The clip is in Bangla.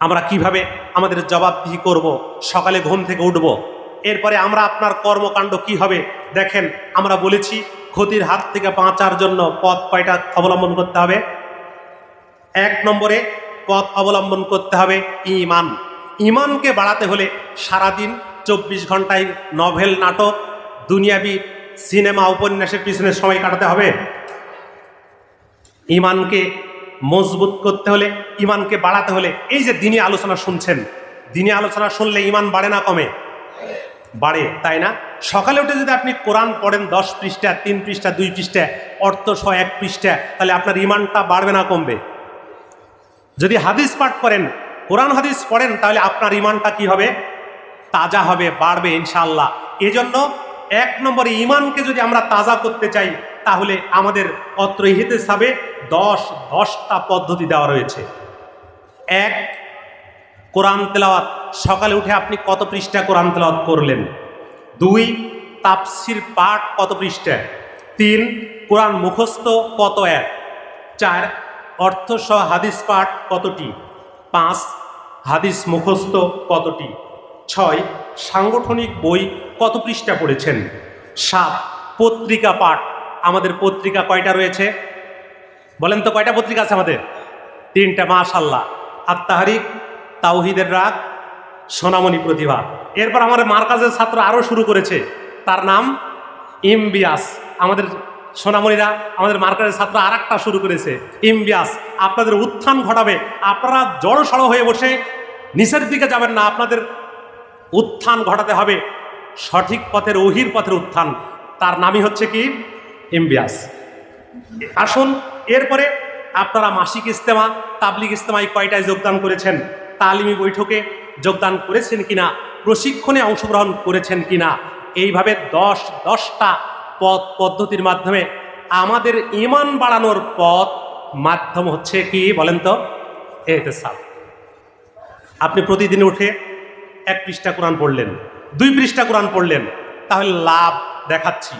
আমরা কীভাবে আমাদের জবাবদিহি করব? সকালে ঘুম থেকে উঠব। এরপরে আমরা আপনার কর্মকাণ্ড কি হবে? দেখেন, আমরা বলেছি ক্ষতির হাত থেকে বাঁচার জন্য পথ কয়টা অবলম্বন করতে হবে? এক নম্বরে পথ অবলম্বন করতে হবে ইমান। ইমানকে বাড়াতে হলে সারাদিন চব্বিশ ঘন্টায় নভেল, নাটক, দুনিয়াবি সিনেমা, উপন্যাসের পিছনে সময় কাটাতে হবে। ইমানকে মজবুত করতে হলে, ইমানকে বাড়াতে হলে, এই যে দিনে আলোচনা শুনছেন, দিনে আলোচনা শুনলে ইমান বাড়ে না কমে? বাড়ে, তাই না? সকালে উঠে যদি আপনি কোরআন পড়েন দশ পৃষ্ঠা, তিন পৃষ্ঠা, দুই পৃষ্ঠা, অর্থ সহ এক পৃষ্ঠা, তাহলে আপনার ইমানটা বাড়বে না কমবে। যদি হাদিস পাঠ করেন, কোরআন হাদিস পড়েন, তাহলে আপনার ইমানটা কি হবে? তাজা হবে, বাড়বে ইনশাল্লাহ এজন্য এক নম্বরে ইমানকে যদি আমরা তাজা করতে চাই তাহলে আমাদের অত্র হিতে সাবে দশ, দশটা পদ্ধতি দেওয়া রয়েছে। এক, কোরআন তেলাওয়াত। সকালে উঠে আপনি কত পৃষ্ঠা কোরআন তেলাওয়াত করলেন? দুই তাপসির পাঠ কত পৃষ্ঠা তিন, কোরআন মুখস্থ কত এক? চার, অর্থ সহ হাদিস পাঠ কতটি? পাঁচ, হাদিস মুখস্থ কতটি? ছয়, সাংগঠনিক বই কত পৃষ্ঠা পড়েছেন? সাত, পত্রিকা পাঠ আমাদের পত্রিকা কয়টা রয়েছে? বলেন তো কয়টা পত্রিকা আছে আমাদের? তিনটা মাশাল্লাহ আত্মাহারিক তাওহিদের রাগ, সোনামণি প্রতিভা। এরপর আমাদের মার্কাজের ছাত্র আরও শুরু করেছে। তার নাম ইমবিয়াস। আমাদের সোনামণিরা, আমাদের মার্কাজের ছাত্র আর শুরু করেছে। ইমবিয়াস, আপনাদের উত্থান ঘটাবে। আপনারা জড়ো সড়ো হয়ে বসে নিচের দিকে যাবেন না, আপনাদের উত্থান ঘটাতে হবে। সঠিক পথের, অহির পথের উত্থান। তার নামই হচ্ছে কি? ইমবিয়াস আসুন, এরপরে আপনারা মাসিক ইস্তেমা তাবলিগ ইস্তেমায় কয়টায় যোগদান করেছেন, তালিমি বৈঠকে যোগদান করেছেন কিনা, প্রশিক্ষণে অংশগ্রহণ করেছেন কিনা, এইভাবে দশ, দশটা পথ পদ্ধতির মাধ্যমে আমাদের ইমান বাড়ানোর পথ মাধ্যম হচ্ছে কি বলেন তো? এতে সাল আপনি প্রতিদিন উঠে এক পৃষ্ঠা কোরআন পড়লেন, দুই পৃষ্ঠা কোরআন পড়লেন, তাহলে লাভ দেখাচ্ছি।